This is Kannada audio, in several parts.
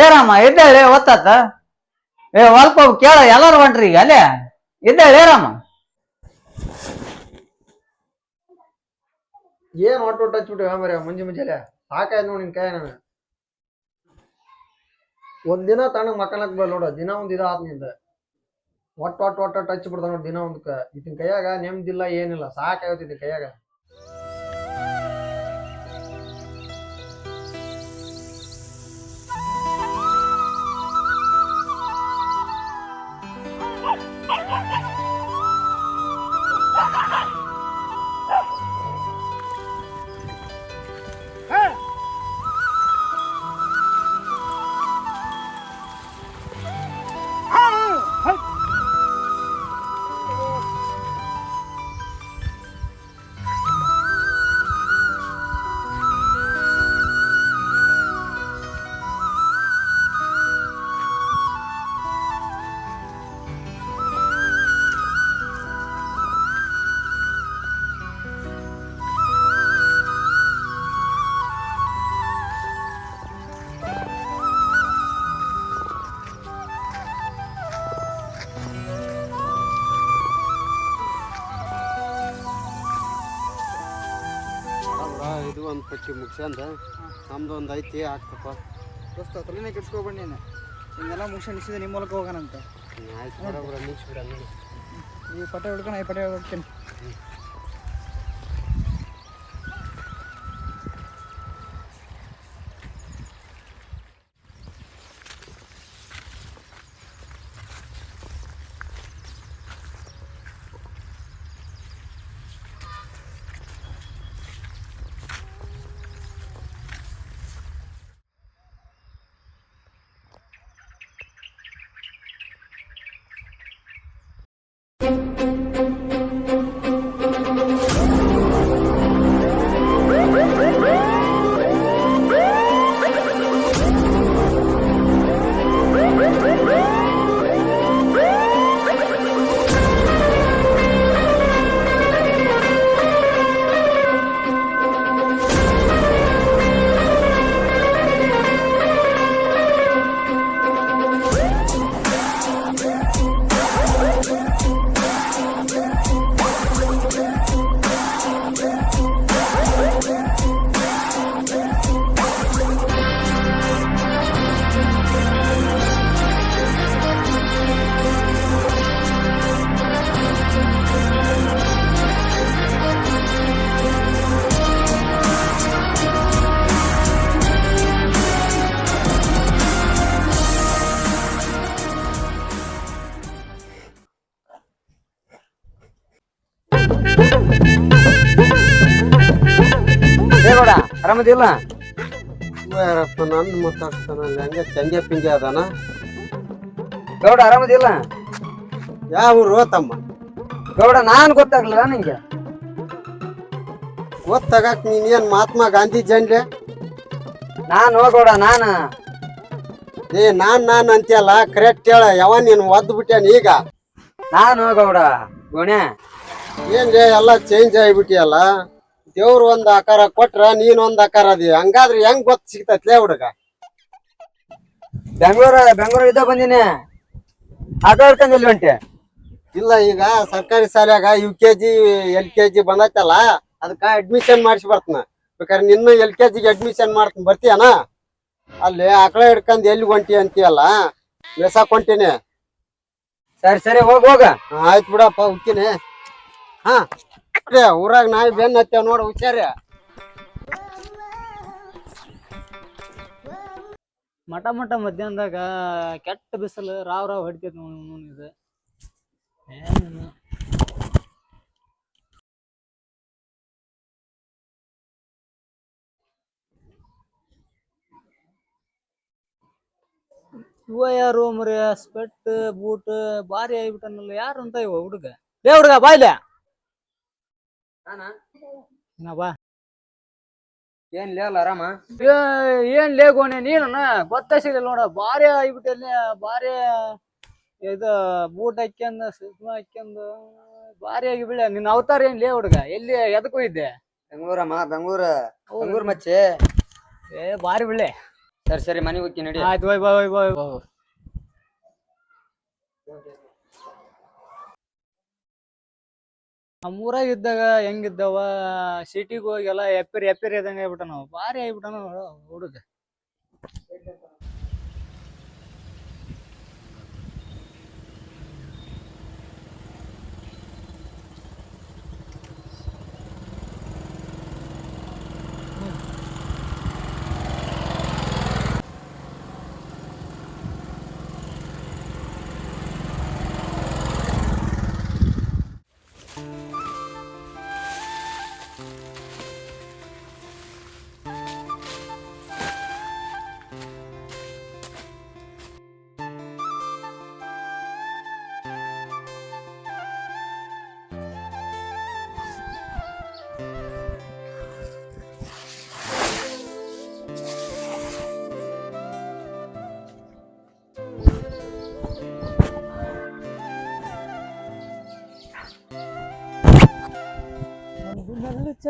ಲೇರಮ್ಮ ಇದ್ದೇಳಿ ಒತ್ತಾತ ಏ, ಸ್ವಲ್ಪ ಕೇಳ, ಎಲ್ಲಾರು ಹೊಂಟ್ರಿ ಈಗ, ಅಲ್ಲೇ? ಇದ್ದೇಳಿ ಲೇರಮ್ಮ ಏನ್ ಒಟ್ಟು ಒಟ್ಟು ಹಚ್ಬಿಟ್ಟಿವ ಮರ ಮುಂಜಿ ಮುಂಜಾನೆ ಸಾಕಾಯ್ತು ನೋಡಿ ನಿನ್ ಕೈ ನಾನು ಒಂದ್ ದಿನ ತಣ್ಣಗ್ ಮಕ್ಕಳಕ್ ಬಲ್ ನೋಡು, ದಿನ ಒಂದ್ ಇದ ಆತ್ನಿಂದ. ಒಟ್ಟು ಒಟ್ಟು ಒಟ್ಟು ಹಚ್ಚಿ ಬಿಡ್ತಾವ ನೋಡಿ ದಿನ ಒಂದಕ್ಕ ಇತ್ತಿನ ಕೈಯಾಗ ನೆಮ್ಮದಿಲ್ಲ ಏನಿಲ್ಲ, ಸಾಕಾಯ್ತು ಇತ್ತಿನ ಕೈಯಾಗ. ಇದು ಮುಗಿಸ್ಕೊಂಡು ಮುಗಿಸ್ಕೊಂಡ ನಮ್ದು ಒಂದು ಐತಿ ಆಗ್ತಪ್ಪ. ದೋಸ್ತ ತಲೆನೇ ಕೆಡ್ಸ್ಕೊಬೇಡ ನೀನು. ಹಿಂಗೆಲ್ಲ ಮುಗಿಸಿ ನಿಸಿದ ನಿಮ್ಮ ಮೂಲಕ ಹೋಗೋಣಂತೆ. ಆಯ್ತು ಬರೋಬ್ರ ಮುಗಿಸ್ಬಿಡ ಈ ಪಟ್ಟೆ ಹಿಡ್ಕೊಂಡು ಈ ಪಟ್ಟೆ ಹೋಗ್ತೀನಿ. ಆರಾಮದಿಲ್ಲ ಯಾರಪ್ಪ ನಂದು ಮಾತಾಡ್ತಾನ ಹಂಗೆ ಚಂಗೆ ಪಿಂಗೆ ಅದಾನ? ಗೌಡ ಆರಾಮದಿಲ್ಲ? ಯಾವ ಊರು ತಮ್ಮ? ಗೌಡ, ನಾನು ಗೊತ್ತಾಗ್ಲಿಲ್ಲ ನಿಂಗೆ. ಗೊತ್ತಾಗಕ್ ನೀನೇನ್ ಮಹಾತ್ಮ ಗಾಂಧಿ ಜನ್ಲೆ ನಾನು ಹೋಗೋಡ ನಾನ? ಏ, ನಾನ್ ನಾನ್ ಅಂತೀಯಲ್ಲ ಕರೆಕ್ಟ್ ಹೇಳ, ಯಾವ ನೀನು ಒದ್ದು ಬಿಟ್ಟೇನ್ ಈಗ? ನಾನು ಗೌಡ, ಗುಣೆ. ಏನ್ ಎಲ್ಲ ಚೇಂಜ್ ಆಗಿಬಿಟ್ಟಿಯಲ್ಲ? ದೇವ್ರ ಒಂದ್ ಆಕಾರ ಕೊಟ್ರ ನೀನ್ ಒಂದ್ ಆಕಾರ ಅದಿ. ಹಂಗಾದ್ರೆ ಹೆಂಗ್ ಗೊತ್ತ ಸಿಗ್ತೈತ್ಲೇ ಹುಡುಗ? ಬೆಂಗಳೂರ ಬೆಂಗಳೂರು ಇದ್ದ ಬಂದಿನಿ. ಆಟೋ ಹಿಡ್ಕೊಂಡು ಎಲ್ಲಿ ಹೊಂಟೆ ಇಲ್ಲ ಈಗ ಸರ್ಕಾರಿ ಶಾಲ್ಯಾಗ U K G L K G ಬಂದೈತಲ್ಲ ಅದಕ್ಕ ಅಡ್ಮಿಷನ್ ಮಾಡಿಸಿ ಬರ್ತನ. ಬೇಕಾದ್ರೆ ನಿನ್ನ ಎಲ್ ಕೆ ಜಿಗೆ ಅಡ್ಮಿಷನ್ ಮಾಡ್ತೀನಿ ಬರ್ತೀಯನ? ಅಲ್ಲಿ ಆಕಳ ಹಿಡ್ಕೊಂಡ್ ಎಲ್ಲಿ ಹೊಂಟಿ ಅಂತೀಯಲ್ಲ? ಮೇಸಾಕ್ ಹೊಂಟೀನಿ ಸರಿ ಸರಿ ಹೋಗ ಹೋಗ. ಆಯ್ತು ಬಿಡಪ್ಪ ಹುಕ್ಕಿನಿ ಹಾ. ಊರಾಗ ನಾಯಿ ಬೆನ್ ಹತ್ತೇವ್ ನೋಡ, ಹುಷಾರ. ಮಟ ಮಟ ಮಧ್ಯಾಹ್ನದಾಗ ಕೆಟ್ಟ ಬಿಸಿಲು ರಾವ್ ರಾವ್ ಹೊಡಿತೈತಿ ನೋಡಿ ಇದು. ಇವ ಯಾರು ಸ್ಪೆಟ್ ಬೂಟ್, ಭಾರಿ ಆಗಿಬಿಟ್ಟನಲ್ಲ, ಯಾರು ಅಂತ ಇವ ಹುಡುಗ? ಲೇ ಹುಡುಗ ಬಾಯ್ಲೆ ಬಾ. ಏನ್ ಲೇಲ್ಲ ಆರಾಮ? ಏ, ಏನ್ ಲೇಗೋಣೆ ನೀನು ಗೊತ್ತ ಸಿಗಲಿಲ್ಲ ನೋಡ. ಭಾರಿ ಆಗಿಬಿಟ್ಟಲ್ಲಿ ಭಾರಿ ಇದು ಬೂಟ್ ಹಾಕ್ಯಂದ ಸಿಸ್ಮ ಹಾಕ್ಯಂದು ಬಾರಿ ಆಗಿ ಬೀಳ ನಿನ್ನ ಅವತಾರ ಏನ್ ಲೇ ಹುಡುಗ? ಎಲ್ಲಿ ಎದಕ್ಕೂ ಇದ್ದೆ ಬೆಂಗಳೂರಮ್ಮ ಬೆಂಗ್ಳೂರ. ಬೆಂಗಳೂರು ಮಚ್ಚಿ. ಏ ಬಾರಿ ಬಿಳೆ ಸರಿ ಸರಿ ಮನೆಗೆ ಹೋಗ್ತೀನಿ ನಡಿ. ಆಯ್ತು ಬಾಯ್ ಬಾಯ್ ಬಾಯ್ ಬಾಯ್ ನಮ್ಮೂರಾಗ ಇದ್ದಾಗ ಹೆಂಗಿದ್ದವ? ಸಿಟಿಗೆ ಹೋಗಿ ಎಲ್ಲ ಎಪ್ಪಿರಿ ಎಪ್ಪಿರಿ ಇದ್ದಂಗೆ ಆಗ್ಬಿಟ್ಟ ನಾವು ಭಾರಿ ನೋಡು ಹುಡುಗ.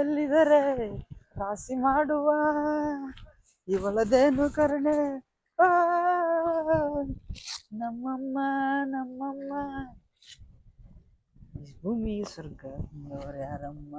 ಚೆಲ್ಲಿದರೆ ರಾಶಿ ಮಾಡುವ. ಇವಳದೇನು ಕರುಣೆ? ನಮ್ಮಮ್ಮ ನಮ್ಮಮ್ಮ. ಭೂಮಿ ಸ್ವರ್ಗ ಯಾರಮ್ಮ?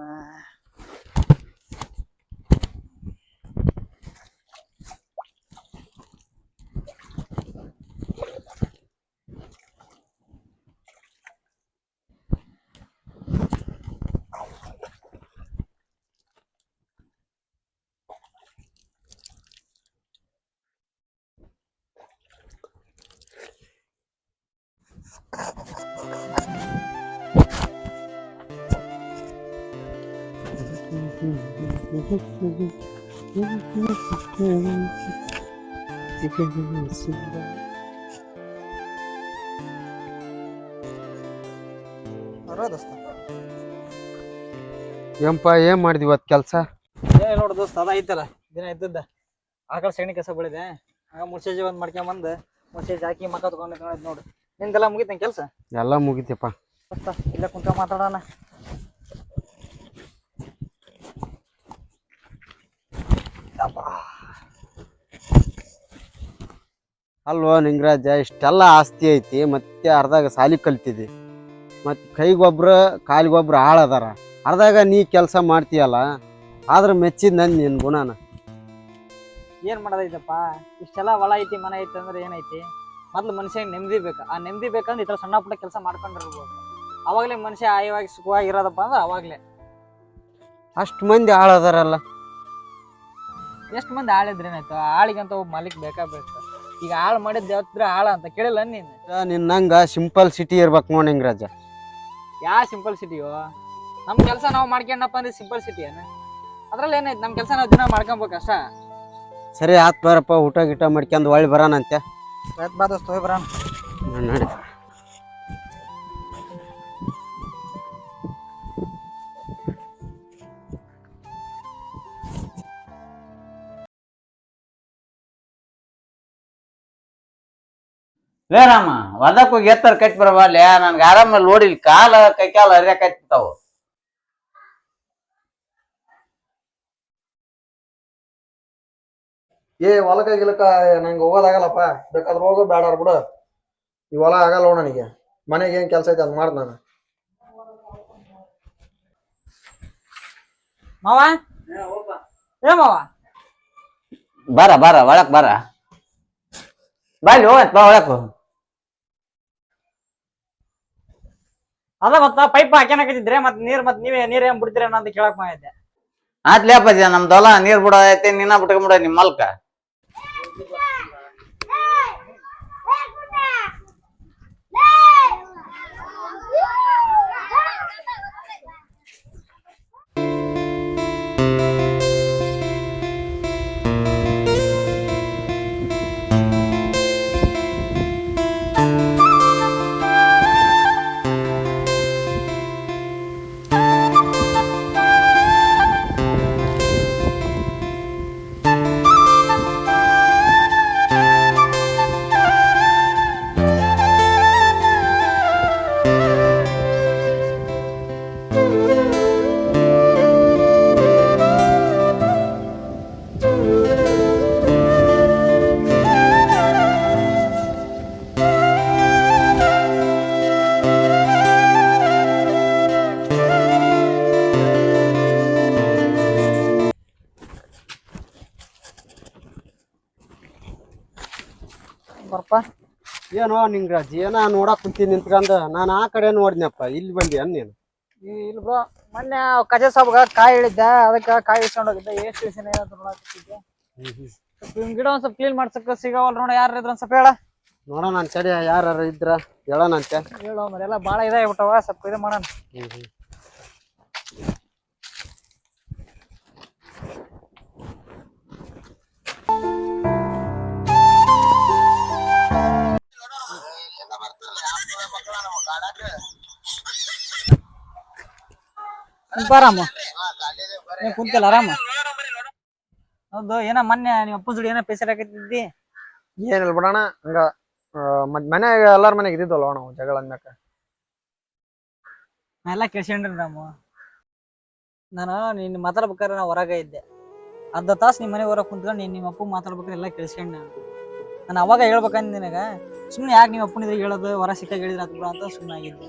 ಏನ್ಪ ಏನ್ ಮಾಡಿದ್ವಿ ಇವತ್ತು ಕೆಲಸ? ಏ ನೋಡು ದೋಸ್ತ ಅದ ಐತಲ್ಲ ದಿನ ಇದ್ದದ್ದ. ಆಕಳ ಸೆಣಿ ಕಸ ಬೆಳೆದೆ. ಆಗ ಮುರ್ಸೇಜಿ ಒಂದ್ ಮಾಡ್ಕೊಂಬಂದು ಮುಸೇಜ್ ಹಾಕಿ ಮಕ್ಕ ತಗೊಂಡು ನೋಡು. ನಿಂದೆಲ್ಲ ಮುಗಿತೇನೆ ಕೆಲಸ? ಎಲ್ಲ ಮುಗಿತಪ್ಪ. ದೋಸ್ತ ಇಲ್ಲೇ ಕುಂತ ಮಾತಾಡೋಣ. ಅಲ್ವೋ ನಿಂಗರಾಜ ಇಷ್ಟೆಲ್ಲ ಆಸ್ತಿ ಐತಿ ಮತ್ತೆ ಅರ್ಧಾಗ ಸಾಲಿ ಕಲ್ತಿದ್ದಿ ಮತ್ತೆ ಕೈಗೊಬ್ರ ಕಾಲಿಗೊಬ್ರ ಹಾಳದಾರ ಅರ್ಧಾಗ ನೀ ಕೆಲಸ ಮಾಡ್ತೀಯಲ್ಲ ಆದ್ರೆ ಮೆಚ್ಚಿದ ನನ್ನ ನಿನ್ ಗುಣನ. ಏನು ಮಾಡೋದೈತಪ್ಪ? ಇಷ್ಟೆಲ್ಲ ಹೊಲ ಐತಿ ಮನೆ ಐತಿ ಅಂದ್ರೆ ಏನೈತಿ? ಮೊದ್ಲು ಮನುಷ್ಯ ನೆಮ್ಮದಿ ಬೇಕು. ಆ ನೆಮ್ಮದಿ ಬೇಕಂದ್ರೆ ಈ ಸಣ್ಣ ಪುಟ್ಟ ಕೆಲಸ ಮಾಡ್ಕೊಂಡಿರ್ಬೋದು. ಅವಾಗಲೇ ಮನುಷ್ಯ ಆಯವಾಗಿ ಸುಖವಾಗಿರೋದಪ್ಪ ಅಂದ್ರೆ ಅವಾಗಲೇ. ಅಷ್ಟು ಮಂದಿ ಆಳದಾರಲ್ಲ ಎಷ್ಟು ಮಂದಿ ಆಳಿದ್ರೆ ಏನಾಯ್ತು ಆಳಿಗಂತ ಒಬ್ಬ ಮಾಲೀಕ್ ಬೇಕಾ ಬೇಕು? ಈಗ ಆಳು ಮಾಡಿದ್ ದೇವತ್ರ ಆಳ ಅಂತ ಕೇಳಿಲ್ಲ ನೀನು. ನಿನ್ನಂಗ ಸಿಂಪಲ್ ಸಿಟಿ ಇರ್ಬೇಕು ನೋಡಿ ಹಿಂಗ್ರಾಜ ಯಾ ಸಿಂಪಲ್ ಸಿಟಿಯೋ? ನಮ್ ಕೆಲಸ ನಾವು ಮಾಡ್ಕೊಂಡಪ್ಪ ಅಂದ್ರೆ ಸಿಂಪಲ್ ಸಿಟಿ ಏನ ಅದ್ರಲ್ಲಿ ಏನಾಯ್ತು? ನಮ್ ಕೆಲಸ ನಾವು ದಿನ ಮಾಡ್ಕೊಬೇಕು ಅಷ್ಟ? ಸರಿ ಆತ್ ಬಾರಪ್ಪ ಊಟ ಗೀಟ ಮಾಡ್ಕೊಂಡು ಒಳ್ಳೆ ಬರೋಣಂತೆ ಬಾ ದೋಸ್ತ ಹೋಗಿ ಬರೋಣ ನಡಿ. ಲೇ ರಾಮ ಹೋಗಿ ಎತ್ತರ ಕಟ್ಟಿ ಬರಬಾರ್ಲೆ ನನ್ಗೆ ಆರಾಮ ನೋಡಿ ಕಾಲ ಕೈ ಕಾಲ ಹರಿಯಾಕತ್ತಿರ್ತಾವ ಏ ಹೊಲಕ ಗಿಲಕ ನಂಗೆ ಹೋಗೋದಾಗಲ್ಲಪ್ಪ ಬೇಕಾದ್ರೆ ಹೋಗೋ ಬೇಡ ಬಿಡು. ಈ ಹೊಲ ಆಗಲ್ಲ ನನಗೆ. ಮನೆಗೆ ಏನು ಕೆಲಸ ಐತೆ ಅದು ಮಾಡ್ದ ನಾನು. ಮಾವ? ಏ ಮಾವ? ಬಾರ ಬಾರ ಒಳಕ್ ಬಾರ. ಬಾಯ್ ಹೋಗತ್ ಬಾ ಒಳಕ್. ಅದ ಮತ್ತ ಪೈಪ್ ಹಾಕ್ಯಾನಕತ್ತಿದ್ರೆ ಮತ್ ನೀರ್ ಮತ್ ನೀವೇ ನೀರ್ ಏನ್ ಬಿಡ್ತೀರೇನೋ ಅಂತ ಕೇಳಕ್ ಮಾಡಿದ್ದೆ ಆತ್ಲೇ ಅಪ್ಪಾಜಿ ನಮ್ದು ಹೊಲ ನೀರ್ ಬಿಡೋದೈತಿ ನಿನ್ನ ಬಿಟ್ಕೊಂಬಿಡ ನಿಮ್ ಮಲ್ಕ. ಏನೋ ನಿಂಗ್ರಾಜ್ ಏನ ನೋಡಕ್ ಕುಂತಿ ನಿಂತ್ಕಂದ ನಾನು ಆ ಕಡೆ ನೋಡಿದ್ನಪ್ಪ ಇಲ್ಲಿ ಬಂದಿ ಅನ್ ನೀನು. ಇಲ್ಲ ಬ್ರೋ ಮೊನ್ನೆ ಕಜೆ ಸಾಬ್ಗ ಕಾಯಿ ಇಳಿದ್ದೆ ಅದಕ್ಕೆ ಕಾಯಿ ಇಸ್ಕೊಂಡು ಹೋಗಿದ್ದೆ ಎಷ್ಟು ದಿವಸ ಸ್ವಲ್ಪ ಇವ್ನ್ ಗಿಡ ಒಂದ್ ಸ್ವಲ್ಪ ಕ್ಲೀನ್ ಮಾಡ್ಸಕ್ ಸಿಗವಲ್ ನೋಡ ಯಾರು ಇದ್ರ ಒಂದ್ ಸ್ವಲ್ಪ ಹೇಳ. ನೋಡೋಣ ನನ್ ಸರಿ ಯಾರು ಇದ್ರ ಹೇಳೋಣಂತೆ ಹೇಳೋ ಮರೆ ಎಲ್ಲ ಭಾಳ ಇದಾಗ್ಬಿಟ್ಟವ ಸ್ವಲ್ಪ ಇದೆ ಮಾಡೋಣ. ಕುಂತ ಆರಾಮ ಏ ಕುಂತಿಲ್ಲ ಆರಾಮ? ಹೌದು ಏನ ಮೊನ್ನೆ ನಿಮ್ಮ ಅಪ್ಪನ ಜೋಡಿ ಏನೋ ಪೇಸರ್ ಹಾಕಿದ್ದಿ ಏನಿಲ್ಲ ಬಿಡೋಣ ಹಂಗ ಮತ್ ಮನ್ಯಾಗ ಎಲ್ಲಾರ ಮನೆಗೆ ಇದ್ದಿದ್ವಲ್ಲ ನಾವು ಜಗಳ ಅಂದ್ಮ್ಯಾಕ. ನಾ ಎಲ್ಲ ಕೇಳ್ಸ್ಕೊಂಡ್ರಿ ರಾಮು. ನಾನು ನಿನ್ನ ಮಾತಾಡ್ಬೇಕಾದ್ರೆ ನಾ ಹೊರಗೆ ಇದ್ದೆ. ಅರ್ಧ ತಾಸು ನಿಮ್ಮ ಮನೆ ಹೊರಗೆ ಕುಂತ್ಕೊಂಡು ನೀನು ನಿಮ್ಮ ಅಪ್ಪ ಮಾತಾಡ್ಬೇಕಾದ್ರೆ ಎಲ್ಲ ಕೇಳಿಸ್ಕೊಂಡೆ ನಾನು. ನಾನು ಅವಾಗ ಹೇಳ್ಬೇಕಂದ್ರೆ ನಿನಗ. ಸುಮ್ಮನೆ ಯಾಕೆ ನಿಮ್ಮ ಅಪ್ಪನಿದ್ರೆ ಹೇಳೋದು ಹೊರ ಸಿಕ್ಕಾಗ ಹೇಳಿದ್ರೆ ಅದು ಬಿಡು ಅಂತ ಸುಮ್ಮನೆ ಆಗಿದ್ದೆ.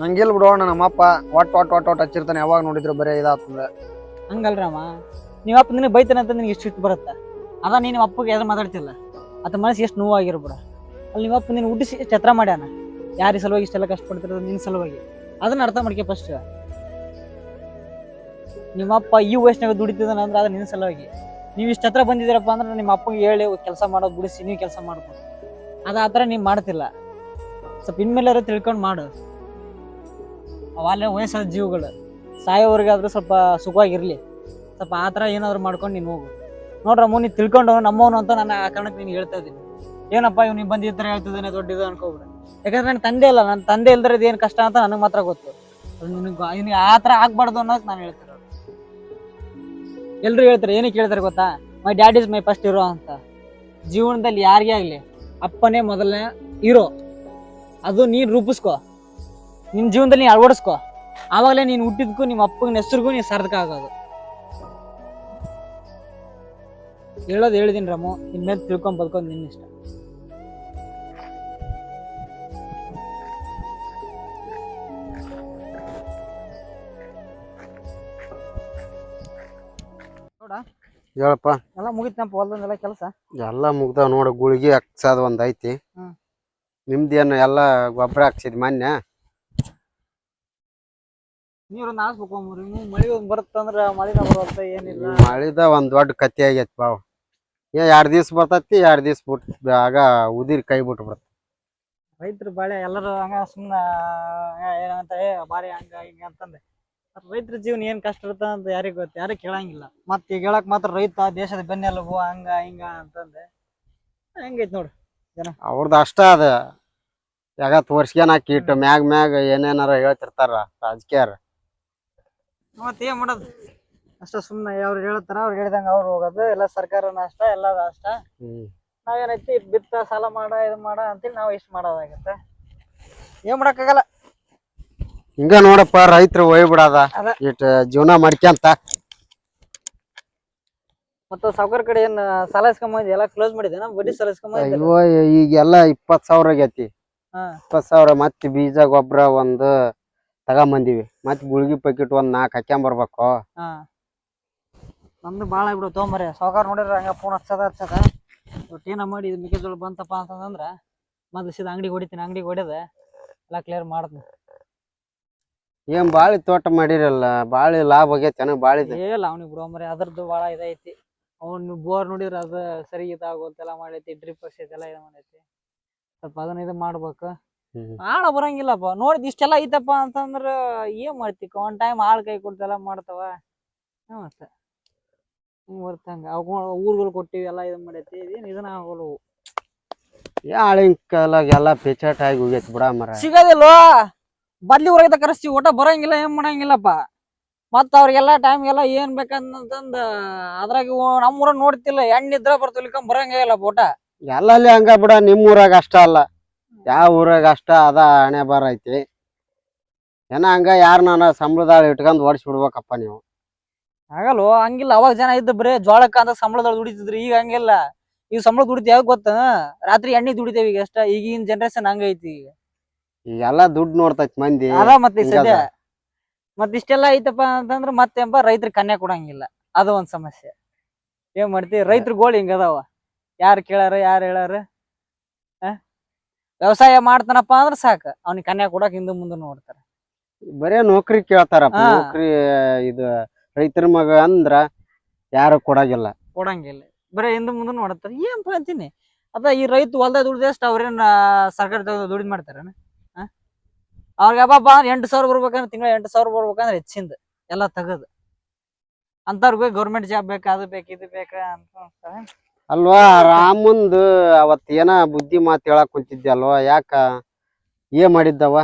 ನಂಗಿಲ್ ಬಿಡೋಣ ನಮ್ಮಪ್ಪ ಒಟ್ ಒಟ್ ಒಟ್ ಒಟ್ ಹಚ್ಚಿರ್ತಾನೆ ಯಾವಾಗ ನೋಡಿದ್ರು ಬರೀ ಇದಾತಂದ ಹಂಗಲ್ರಮ್ಮ ರಾಮ ನಿಮ್ಮ ಅಪ್ಪ ನಿನಗೆ ಬೈತಾನೆ ಅಂತ ನಿನಗೆ ಇಷ್ಟು ಬರುತ್ತೆ. ಅದ ನೀನು ನಿಮ್ಮ ಅಪ್ಪಗೆ ಯಾರು ಮಾತಾಡ್ತಿಲ್ಲ. ಆತ ಮನಸ್ಸು ಎಷ್ಟು ನೋವಾಗಿರ್ಬಿಡ ಅಲ್ಲಿ ನಿಮ್ಮ ಅಪ್ಪ ನೀನು ಹುಟ್ಟಿಸಿ ಛತ್ರ ಮಾಡ್ಯಾನ. ಯಾರಿಗೆ ಸಲುವಾಗಿ ಇಷ್ಟೆಲ್ಲ ಕಷ್ಟಪಡ್ತಿರೋದು ನಿನ್ನ ಸಲುವಾಗಿ. ಅದನ್ನ ಅರ್ಥ ಮಾಡ್ಕೆ ಫಸ್ಟ್ ನಿಮ್ಮಪ್ಪ ಈ ವಯಸ್ಸಿನಾಗ ದುಡಿತಿದ್ದಾನ ಅಂದ್ರೆ ಅದು ನಿನ್ನ ಸಲುವಾಗಿ. ನೀವು ಇಷ್ಟ ಹತ್ರ ಬಂದಿದ್ದೀರಪ್ಪ ಅಂದ್ರೆ ನಿಮ್ಮ ಅಪ್ಪಗೆ ಹೇಳಿ ಕೆಲಸ ಮಾಡೋದು ಬಿಡಿಸಿ, ನೀವು ಕೆಲಸ ಮಾಡ್ಬೋದು ಅದು ಆ ಥರ ನೀವು ಮಾಡ್ತಿಲ್ಲ. ಸ್ವಲ್ಪ ಇನ್ಮೇಲೆ ತಿಳ್ಕೊಂಡು ಮಾಡು. ಅವಾಗಲೇ ವಯಸ್ಸಾದ ಜೀವಗಳು. ಸಾಯೋವರೆಗಾದ್ರೂ ಸ್ವಲ್ಪ ಸುಖವಾಗಿರಲಿ. ಸ್ವಲ್ಪ ಆ ಥರ ಏನಾದರೂ ಮಾಡ್ಕೊಂಡು ನೀನು ಹೋಗು. ನೋಡ್ರಮ್ಮ ನೀನು ತಿಳ್ಕೊಂಡು ನಮ್ಮವನು ಅಂತ ನಾನು ಆ ಕಾರಣಕ್ಕೆ ನೀನು ಹೇಳ್ತಾ ಇದ್ದೀನಿ. ಏನಪ್ಪ ಇವ್ ನೀವು ಬಂದು ಈ ಥರ ಹೇಳ್ತಿದ್ದಾನೆ, ದೊಡ್ಡದು ಅನ್ಕೋಬಿಡ. ಯಾಕಂದ್ರೆ ನನ್ನ ತಂದೆ ಇಲ್ಲ ನನ್ನ ತಂದೆ ಇಲ್ದ್ರೆ ಏನು ಕಷ್ಟ ಅಂತ ನನಗೆ ಮಾತ್ರ ಗೊತ್ತು. ಅದು ನಿನಗೆ ಆ ಥರ ಆಗಬಾರ್ದು ಅನ್ನೋದು ನಾನು ಹೇಳ್ತಿರೋದು ಎಲ್ಲರೂ ಹೇಳ್ತಾರೆ ಏನಕ್ಕೆ ಹೇಳ್ತಾರೆ ಗೊತ್ತಾ? My dad is my first hero ಅಂತ. ಜೀವನದಲ್ಲಿ ಯಾರಿಗೇ ಆಗಲಿ, ಅಪ್ಪನೇ ಮೊದಲನೇ ಹೀರೋ ಅದು ನೀನು ರೂಪಿಸ್ಕೋ. ನಿನ್ನ ಜೀವನದಲ್ಲಿ ನೀನು ಅಳವಡಿಸ್ಕೋ. ಆವಾಗಲೇ ನೀನು ಹುಟ್ಟಿದ್ಕೂ ನಿಮ್ಮ ಅಪ್ಪನ ಹೆಸರಿಗೂ ನೀನು ಸಾರ್ಥಕ ಆಗೋದು. ಹೇಳೋದು ಹೇಳಿದೀನಿ ರಮು, ಇನ್ಮೇಲೆ ತಿಳ್ಕೊಂಡು ಬದುಕೋದು ನಿನ್ನ ಇಷ್ಟ ಹೇಳಪ್ಪ. ಎಲ್ಲ ಮುಗಿತ್ನಪ್ಪ ಹೊಲ್ದಂದೆಲ್ಲ ಕೆಲಸ? ಎಲ್ಲ ಮುಗ್ದಾವ ನೋಡಿ ಗುಳಿಗೆ ಹಾಕ್ಸೋದ್ ಒಂದ್ ಐತಿ. ಹ್ಮ್. ನಿಮ್ದೇನು ಎಲ್ಲ ಗೊಬ್ಬರ ಹಾಕ್ಸಿದ್ ಮೊನ್ನೆ ನೀರು ಹಾಸ್ಬೇಕು ಮೂರು ಮಳಿ ಒಂದ್ ಬರುತ್ತಂದ್ರ ಮಳಿನ ಬರುತ್ತ ಏನಿಲ್ಲ. ಮಳಿದ ಒಂದ್ ದೊಡ್ಡ ಕತ್ತಿ ಆಗೈತಿ ಬಾವ್. ಏ ಎರಡ್ ದಿವ್ಸ ಬರ್ತೈತಿ ಎರಡ್ ದಿವ್ಸ ಬಿಟ್ ಆಗ ಉದಿರ್ ಕೈ ಬಿಟ್ಟು ಬಿಡ್ತ. ರೈತರು ಬಾಳೆ ಎಲ್ಲರೂ ಹಂಗ ಸುಮ್ನ ಏನಂತ ಏ ಬಾರಿ ಹಂಗ ಹಿಂಗ ಅಂತಂದೆ. ರೈತರ ಜೀವನ ಏನ್ ಕಷ್ಟ ಇರುತ್ತ ಅಂತ ಯಾರಿಗ್ ಗೊತ್ತ ಯಾರು ಕೇಳಂಗಿಲ್ಲ. ಮತ್ತೆ ಈಗ ಹೇಳಕ್ ಮಾತ್ರ ರೈತ ದೇಶದ ಬೆನ್ನೆಲುಬು ಹಂಗ ಹಿಂಗ ಅಂತಂದೆ ಹೆಂಗೈತ್ ನೋಡು ಅವ್ರದ್ದು ಅಷ್ಟ ಅದ. ಯಾಗ ತೋರ್ಸ್ಕ್ಯಾನ ಇಟ್ಟು ಮ್ಯಾಗ ಮ್ಯಾಗ ಏನೇನಾರ ಹೇಳ್ತಿರ್ತಾರ ರಾಜಕೀಯರ. ಮತ್ತೆ ಏನ್ ಮಾಡೋದು? ಅಷ್ಟ ಸುಮ್ನೆ ಅವ್ರು ಹೇಳ್ತಾರ ಅವ್ರು ಹೇಳಿದಂಗ ಅವ್ರು ಹೋಗೋದು. ಎಲ್ಲ ಸರ್ಕಾರನ ಅಷ್ಟ ಎಲ್ಲ ಅಷ್ಟ. ಹ್ಮ್. ನಾವೇನೈತಿ ಬಿತ್ತ ಸಾಲ ಮಾಡ ಇದ್ ಮಾಡ ಅಂತೇಳಿ ನಾವು ಇಷ್ಟ ಮಾಡೋದಾಗತ್ತೆ. ಏನ್ ಮಾಡಕ್ಕಾಗಲ್ಲ. ಹಿಂಗ ನೋಡಪ್ಪ ರೈತರು ಒಯ್ಬಿಡದ ಅದ. ಇಟ್ ಜೀವನ ಮಾಡ್ಕಂತ ಮತ್ತ ಸಾವುಕಾರ ಕಡೆ ಏನ್ ಸಾಲ ಇಸ್ಕೊಂಬಂದಿ ಎಲ್ಲ ಕ್ಲೋಸ್ ಮಾಡಿದೇನ ಬಡ್ಡಿ ಸಾಲ ಇಸ್ಕೊಂಬಂದಿ ಅಯ್ಯೋ ಈಗೆಲ್ಲ ಇಪ್ಪತ್ ಸಾವಿರ ಆಗೈತಿ. ಹಾ. ಇಪ್ಪತ್ ಸಾವಿರ ಮತ್ತ್ ಬೀಜ ಗೊಬ್ಬರ ಒಂದು ತಗೊಂಬಂದಿವಿ. ಮತ್ತ್ ಗುಳ್ಗಿ ಪ್ಯಾಕೆಟ್ ಒಂದ್ ನಾಕ್ ಹಾಕ್ಯಾಂಬರ್ಬೇಕು. ಹಾ. ನಮ್ದು ಬಾಳ ಆಗ್ಬಿಡು ತೊಗೊಂಬರಿ ಸಾವುಕಾರ ನೋಡಿದ್ರ ಹಂಗ ಫೋನ್ ಹಚ್ಚದ ಹಚ್ಚದ. ಒಟ್ಟು ಏನ ಮಾಡಿ ಇದು ಮೆಕ್ಕೆಜೋಳ ಬಂತಪ್ಪ ಅಂತಂದ್ರ ಮೊದ್ಲು ಸೀದಾ ಅಂಗಡಿಗೆ ಹೊಡಿತೀನಿ ಅಂಗಡಿಗೆ ಹೊಡೆದ ಎಲ್ಲ ಕ್ಲಿಯರ್ ಮಾಡ್ತೀನಿ ಏನ್ ಬಾಳಿ ತೋಟ ಮಾಡಿರಲ್ಲ ಬಾಳಿ ಲಾಭ ಆಗೈತಿ ಅನ್ನ ಬಾಳಿ ಏ ಲಾವಣಿ ಬಿಡು ಮರಿ ಅದ್ರದ್ದು ಭಾಳ ಇದೈತಿ. ಅವ್ನು ಬೋರ್ ನೋಡಿದ್ರ ಅದು ಸರಿ ಇದಾಗೋಲ್ತೆಲ್ಲ ಮಾಡೈತಿ ಡ್ರಿಪ್ ಎಲ್ಲಾ ಇದು ಮಾಡೈತಿ. ಸ್ವಲ್ಪ ಅದನ್ನ ಇದು ಮಾಡ್ಬೇಕು. ಆಳ ಬರಂಗಿಲ್ಲಪ್ಪ. ನೋಡಿದ್ ಇಷ್ಟೆಲ್ಲ ಐತಪ್ಪ ಅಂತಂದ್ರ ಏನ್ ಮಾಡ್ತಿ? ಒಂದ್ ಟೈಮ್ ಆಳ್ ಕೈ ಕೊಡ್ತೆಲ್ಲ ಮಾಡ್ತಾವ. ಮತ್ತೆ. ಬರ್ತಂಗ ಅವ್ ಊರ್ಗಳು ಕೊಟ್ಟಿವಿ ಎಲ್ಲ ಇದು ಮಾಡೈತಿ. ಏನ್ ಇದನ್ನ ಆಗೋಲ್ವು. ಆಳಿನ ಕಾಲಾಗ ಎಲ್ಲಾ ಪೆಚಾಟ್ ಆಗಿ ಹೋಗೈತಿ ಬಿಡ ಮರ ಸಿಗೋದಿಲ್ವ? ಬದ್ಲಿ ಊರಾಗ ಕರೆಸ್ತೀವಿ ಊಟ ಬರಂಗಿಲ್ಲ ಏನ್ ಮಾಡಂಗಿಲ್ಲಪ್ಪ. ಮತ್ತ ಅವ್ರಿಗೆಲ್ಲ ಟೈಮ್ಗೆಲ್ಲ ಏನ್ ಬೇಕಂತಂದ ಅದ್ರಾಗ ಇವ್ ನಮ್ ಊರ ನೋಡ್ತಿಲ್ಲ ಎಣ್ಣಿದ್ರ ಬರ್ತಿಲ್ಕ ಬರಂಗಿಲ್ಲ ಊಟ. ಎಲ್ಲಲ್ಲಿ ಹಂಗ ಬಿಡ ನಿಮ್ ಊರಾಗ ಅಷ್ಟ ಅಲ್ಲ. ಯಾವ ಊರಾಗ ಅಷ್ಟ ಅದ ಹಣೆ ಬರ ಐತಿ. ಏನ ಹಂಗ ಯಾರ ನಾನು ಸಂಬಳದಾಳ ಇಟ್ಕೊಂಡ್ ಓಡಿಸಿ ಬಿಡ್ಬೇಕಪ್ಪ ನೀವು. ಆಗಲ್ಲ ಹಂಗಿಲ್ಲ. ಅವಾಗ ಜನ ಇದ್ದ ಬರೀ ಜೋಳಕ್ಕ ಅಂತ ಸಂಬಳದೊಳಗೆ ದುಡಿತಿದ್ರು ಈಗ ಹಂಗಿಲ್ಲ. ಈಗ ಸಂಬಳ ದುಡಿತ ಯಾವಾಗ ಗೊತ್ತ? ರಾತ್ರಿ ಎಣ್ಣೆ ದುಡಿತೇವಿ ಈಗ ಅಷ್ಟ ಈಗಿನ ಜನರೇಷನ್ ಹಂಗೈತಿ ಈಗ. ಈಗೆಲ್ಲ ದುಡ್ಡು ನೋಡ್ತೈತಿ ಮಂದಿ. ಅದ ಮತ್ತೆ. ಸದ್ಯ. ಮತ್ ಇಷ್ಟೆಲ್ಲ ಐತಪ್ಪ ಅಂತಂದ್ರ ಮತ್ತೆಂಬ ರೈತರ ಕನ್ಯಾ ಕೊಡಂಗಿಲ್ಲ. ಅದು ಒಂದ್ ಸಮಸ್ಯೆ. ಏನ್ ಮಾಡ್ತಿ? ರೈತರ ಗೋಳಿ ಹಿಂಗ ಅದಾವ. ಯಾರು ಕೇಳಾರ ಯಾರು ಹೇಳಾರ? ವ್ಯವಸಾಯ ಮಾಡ್ತಾನಪ್ಪ ಅಂದ್ರ ಸಾಕ. ಅವ್ನಿಗೆ ಕನ್ಯಾ ಕೊಡಕ್ ಹಿಂದೆ ಮುಂದೆ ನೋಡ್ತಾರ. ಬರೇ ನೌಕರಿ ಕೇಳ್ತಾರಪ್ಪ. ನೌಕರಿ ಇದು ರೈತರ ಮಗ ಅಂದ್ರ ಯಾರು ಕೊಡಂಗಿಲ್ಲ. ಕೊಡಂಗಿಲ್ಲ. ಬರೇ ಹಿಂದೆ ಮುಂದೆ ನೋಡ್ತಾರ. ಏನ್ ಅಂತೀನಿ? ಅದ ಈ ರೈತ ಹೊಲ್ದಾಗ ದುಡ್ದಷ್ಟು ಅವ್ರೇನ್ ಸರ್ಕಾರ ದುಡಿದ್ ಮಾಡ್ತಾರ ಅವ್ರಿಗೆ ಹಬ್ಬ ಎಂಟು ಸಾವಿರ ಬರ್ಬೇಕಂದ್ರೆ ತಿಂಗಳ ಎಂಟು ಸಾವಿರ ಬರ್ಬೇಕಂದ್ರೆ ಹೆಚ್ಚಿಂದ ಎಲ್ಲ ತೆಗದು. ಅಂತವ್ರಿಗೆ ಗೌರ್ಮೆಂಟ್ ಜಾಬ್ ಬೇಕು ಅದು ಬೇಕು ಇದು ಬೇಕು ಅಂತ ಅಂತಾರೆ. ಅಲ್ವಾ ರಾಮಂದು ಅವತ್ ಏನ ಬುದ್ಧಿ ಮಾತು ಹೇಳಕ್ ಕುಂತಿದ್ದೆ ಅಲ್ವಾ ಯಾಕ ಏನ್ ಮಾಡಿದ್ದವ?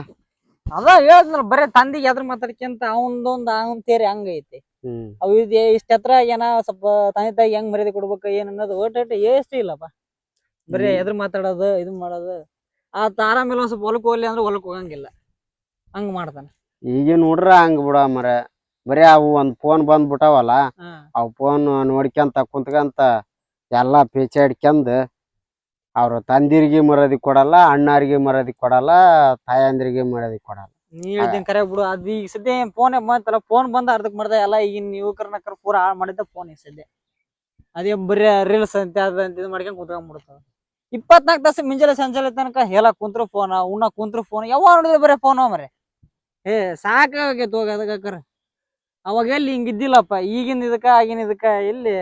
ಅದ ಹೇಳಿದ್ನಲ್ಲ ಬರೀ ತಂದಿಗೆ ಎದ್ರ ಮಾತಾಡ್ಕೊಂತ ಅವಂದೊಂದ್ ಅವನ್ ತೇರಿ ಹಂಗೈತಿ ಹ್ಮ್. ಇದ್ ಇದು ಇಷ್ಟ್ ಎತ್ರ ಏನ ಸ್ವಲ್ಪ ತಂದೆ ತಾಯಿ ಹೆಂಗ್ ಮರ್ಯಾದೆ ಕೊಡ್ಬೇಕು ಏನ್ ಅನ್ನೋದು ಒಟ್ಟ ಎಷ್ಟು ಇಲ್ಲಪ್ಪ. ಬರೇ. ಎದ್ರ ಮಾತಾಡೋದು ಇದು ಮಾಡೋದು. ಆ ಆರಾಮಿಲ್ಲ ಒಂದ್ ಸ್ವಲ್ಪ ಹೊಲಕ್ ಹೋಗ್ಲಿ ಅಂದ್ರೆ ಹೊಲಕ್ ಹೋಗಂಗಿಲ್ಲ. ಹಂಗ್ ಮಾಡ್ತಾನ ಈಗ ನೋಡ್ರ ಹಂಗ ಬಿಡ ಮರ. ಬರೀ ಅವು ಒಂದ್ ಫೋನ್ ಬಂದ್ಬಿಟ್ಟಾವಲ್ಲ ಹಾ. ಅವ್ ಫೋನ್ ನೋಡ್ಕೊಂತ ಕುಂತ್ಕಂತ ಎಲ್ಲಾ ಪೇಚಾಡ್ಕೊಂಡ್ ಅವ್ರ ತಂದಿರಿಗೆ ಮರದಿ ಕೊಡಲ್ಲ ಅಣ್ಣಾರಿಗೆ ಮರದಿ ಕೊಡಲ್ಲ ತಾಯಂದಿರಿಗೆ ಮರದಿ ಕೊಡಲ್ಲ. ನೀ ಹೇಳ್ತೀನಿ ಕರೆ ಬಿಡು ಅದ್ ಈಗ ಸದ್ಯ ಫೋನ್ ಬಂತಲ್ಲ ಫೋನ್ ಬಂದ ಅರ್ಧಕ್ ಮಾಡ್ದ ಎಲ್ಲ ಈಗಿನ ಯುವಕರನ್ನ ಪೂರ ಹಾಳು ಮಾಡಿದ್ದ ಫೋನ್ ಈಗ ಸದ್ಯ. ಅದೇ ಬರೀ ರೀಲ್ಸ್ ಅಂತ ಅಂತ ಇದು ಮಾಡ್ಕೊಂಡ್ ಕುತ್ಕೊಂಡ್ಬಿಡ್ತಾವ ಇಪ್ಪತ್ನಾಲ್ಕು ತಾಸು ಮುಂಜಾನೆ ಸಂಜಾನೆ ತನಕ ಹೇಳ ಕುಂತ್ರು ಫೋನ್ ಉಣ್ಣ ಕುಂತ್ರು ಫೋನ್ ಯಾವಾಗ ನೋಡಿದ್ರೆ ಬರೀ ಫೋನ್ ಮರೆ. ಏ ಸಾಕಾಗೈತೆ ಹೋಗ ಅದಕ್ಕಾರ ಅವಾಗ ಎಲ್ಲಿ ಹಿಂಗಿದ್ದಿಲ್ಲಪ್ಪ ಈಗಿನ ಇದಕ್ಕ ಆಗಿನ ಇದಕ್ಕ ಎಲ್ಲಿ?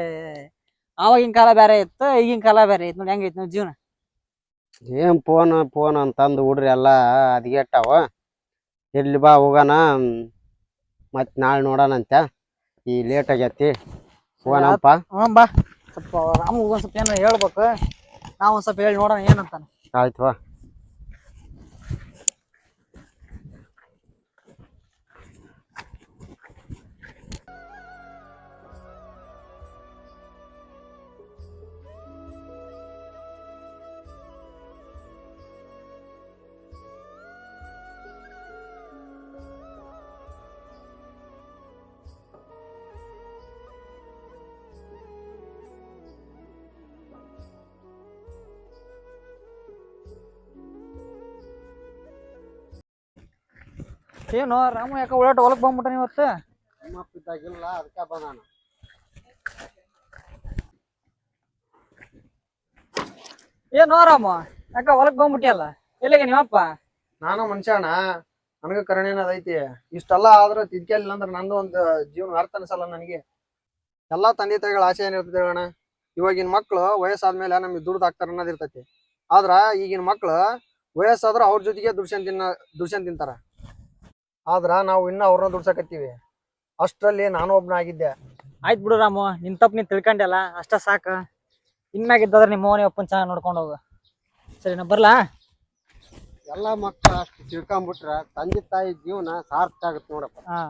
ಆವಾಗಿನ ಕಾಲ ಬೇರೆ ಇತ್ತು ಈಗಿನ ಕಾಲ ಬೇರೆ ಐತಿ ನೋಡಿ ಹೆಂಗೈತಿ ನೋಡಿ ಜೀವನ. ಏನ್ ಫೋನ್ ಫೋನ್ ಅಂತಂದು ಹುಡ್ರಿ ಎಲ್ಲಾ ಅದಿಗೆಟ್ಟಾವ. ಎಲ್ಲಿ ಬಾ ಹೋಗೋಣ ಮತ್ ನಾಳೆ ನೋಡೋಣಂತ ಈ ಲೇಟ್ ಆಗೈತಿ. ಹೋಗೋಣಪ್ಪ ಹ್ಞೂ ಬಾ. ಸ್ವಲ್ಪ ರಾಮಗ್ ಒಂದ್ ಸ್ವಲ್ಪ ಏನೋ ಹೇಳ್ಬೇಕು. ನಾವ್ ಒಂದ್ ಸ್ವಲ್ಪ ಹೇಳಿ ನೋಡೋಣ ಏನಂತಾನೆ. ಆಯ್ತು ಬಾ. ಏನು ರಾಮ ಯಾಕ ಉಳ್ಳಾಟ ಹೊಲಕ್ ಬಂದ್ಬಿಟ್ಟಾನ ಇವತ್ತು? ನಿಮ್ಮಪ್ಪ ಇದ್ದಾಗಿಲ್ಲ ಅದಕ್ಕೆ ಬಂದಾನ ಏನು ರಾಮ ಯಾಕ ಹೊಲಕ್ ಬಂದ್ಬಿಟ್ಟಿಯಲ್ಲ ಎಲ್ಲಿಗೆ ನೀವಪ್ಪ? ನಾನು ಮನುಷ್ಯಣ ನನಗ ಕರುಣೆನ ಅದೈತಿ ಇಷ್ಟೆಲ್ಲ ಆದ್ರ ತಿದ್ಕಲಿಲ್ಲ ಅಂದ್ರೆ ನಂದು ಒಂದು ಜೀವನ ಅರ್ಥ ಅನ್ಸಲ್ಲ ನನಗೆ. ಎಲ್ಲಾ ತಂದೆ ತಾಯಿಗಳ ಆಸೆ ಏನಿರ್ತೈತಿ ಅಣ್ಣ? ಇವಾಗಿನ ಮಕ್ಳು ವಯಸ್ಸಾದ್ಮೇಲೆ ನಮಗೆ ದುಡ್ದು ಹಾಕ್ತಾರ ಅನ್ನೋದಿರ್ತೈತಿ ಆದ್ರ ಈಗಿನ ಮಕ್ಳು ವಯಸ್ಸಾದ್ರ ಅವ್ರ ಜೊತೆಗೆ ದುಡ್ಸನ್ ತಿನ್ನ ದುಡ್ಸನ್ ತಿಂತಾರ ಆದ್ರ ನಾವು ಇನ್ನ ಅವ್ರನ್ನ ದುಡ್ಸಕತ್ತೀವಿ. ಅಷ್ಟರಲ್ಲಿ ನಾನು ಒಬ್ನ ಆಗಿದ್ದೆ. ಆಯ್ತು ಬಿಡು ರಾಮು ನಿನ್ ತಪ್ಪು ನೀನ್ ತಿಳ್ಕೊಂಡೆಲ್ಲ ಅಷ್ಟ ಸಾಕ. ಇನ್ಮ್ಯಾಗ ಇದ್ದಾದ್ರೆ ನಿಮ್ಮ ಮೋನಿ ಒಪ್ಪನ್ ಚೆನ್ನಾಗಿ ನೋಡ್ಕೊಂಡು ಹೋಗು. ಸರಿ ನಾ ಬರ್ಲಾ? ಎಲ್ಲಾ ಮಕ್ಕಳು ಅಷ್ಟು ತಿಳ್ಕೊಂಡ್ಬಿಟ್ರೆ ತಂದೆ ತಾಯಿ ಜೀವನ ಸಾರ್ಥಕ ಆಗುತ್ತೆ ನೋಡಪ್ಪ. ಹಾ.